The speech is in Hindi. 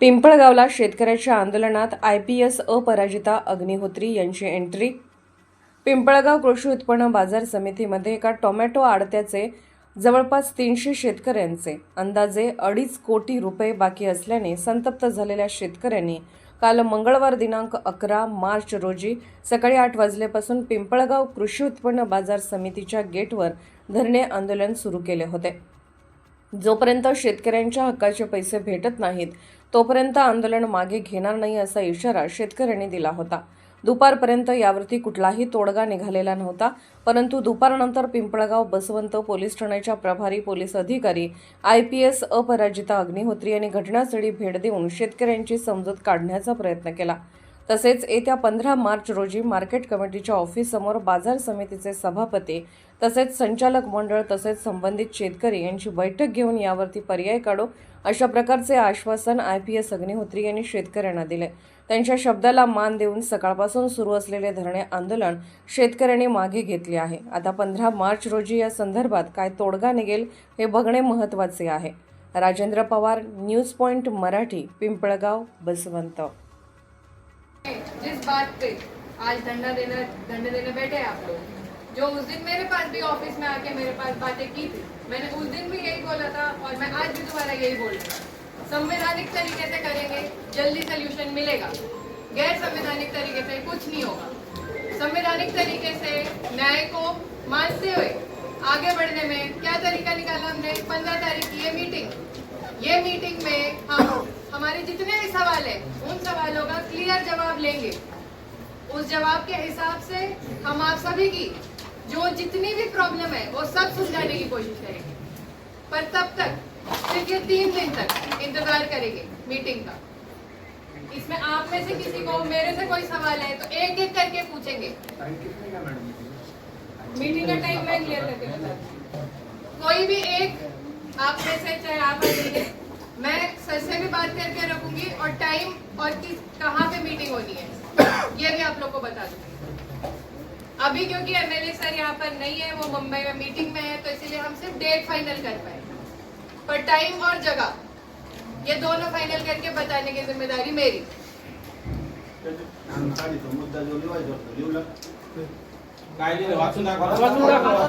पिंपळगावला शेतकऱ्याच्या आंदोलनात I P S Aparajita Agnihotri यांची एंट्री. पिंपळगाव कृषी उत्पन्न बाजार समितीमध्ये एका टोमॅटो आडत्याचे जवळपास तीनशे शेतकऱ्यांचे अंदाजे अडीच कोटी रुपये बाकी असल्याने संतप्त झालेल्या शेतकऱ्यांनी काल मंगळवार दिनांक अकरा मार्च रोजी सकाळी आठ वाजल्यापासून पिंपळगाव कृषी उत्पन्न बाजार समितीच्या गेटवर धरणे आंदोलन सुरू केले होते. जोपर्यंत शेतकऱ्यांच्या हक्काचे पैसे भेटत नाहीत तोपर्यंत आंदोलन मागे घेणार नाही असा इशारा शेतकऱ्यांनी दिला होता. दुपारपर्यंत यावरती कुठलाही तोडगा निघालेला नव्हता परंतु दुपारनंतर पिंपळगाव बसवंत पोलीस ठाण्याच्या प्रभारी पोलीस अधिकारी I P S Aparajita Agnihotri यांनी घटनास्थळी भेट देऊन शेतकऱ्यांची समजूत काढण्याचा प्रयत्न केला. तसेच येत्या पंधरा मार्च रोजी मार्केट कमिटीच्या ऑफिससमोर बाजार समितीचे सभापती तसेच संचालक मंडळ तसेच संबंधित शेतकरी यांची बैठक घेऊन यावरती पर्याय काढू अशा प्रकारचे आश्वासन आय पी एस अग्निहोत्री यांनी शेतकऱ्यांना दिले. त्यांच्या शब्दाला मान देऊन सकाळपासून सुरू असलेले धरणे आंदोलन शेतकऱ्यांनी मागे घेतले आहे. आता पंधरा मार्च रोजी या संदर्भात काय तोडगा निघेल हे बघणे महत्त्वाचे आहे. Rajendra Pawar news point Marathi Pimpalgaon Baswant. जिस बात पे आज धंडा देना धरने देने बैठे आप लोग, जो उस दिन मेरे पास भी ऑफ़िस में आके मेरे पास बातें की थी, मैंने उस दिन भी यही बोला था और मैं आज भी दोबारा यही बोल रही संवैधानिक तरीके से करेंगे, जल्दी सोल्यूशन मिलेगा। गैर संवैधानिक तरीके से कुछ नहीं होगा। संवैधानिक तरीके से न्याय को मानते हुए आगे बढ़ने में क्या तरीका निकाला हमने? पंद्रह तारीख की ये मीटिंग ये मीटिंग में हम, हमारे जितने भी सवाल है, उन सवालों का क्लियर जवाब लेंगे उस जवाब के हिसाब से हम आप सभी की जो जितनी भी प्रॉब्लम है वो सब सुलझाने की कोशिश करेंगे। पर तब तक सिर्फ़ ये तीन दिन तक इंतज़ार करेंगे मीटिंग का। इसमें आप में से किसी को मेरे से कोई सवाल है तो एक एक करके पूछेंगे। मीटिंग का टाइम मैं क्लियर करके बताती हूँ। कोई भी एक आप में से चाहे आप आइए मैं सर से भी बात करके रखूँगी और टाइम और किस कहाँ पे मीटिंग होनी है। ये भी आप लोग को बता दूँगी। अभी क्योंकि एमएलए सर यहाँ पर नहीं है वो मुंबई में मीटिंग में है तो इसीलिए हम सिर्फ़ डेट फाइनल कर पाए। पर टाइम और जगह ये दोनों फाइनल करके बताने की ज़िम्मेदारी मेरी। मुद्दा जो वाचून दाखवा.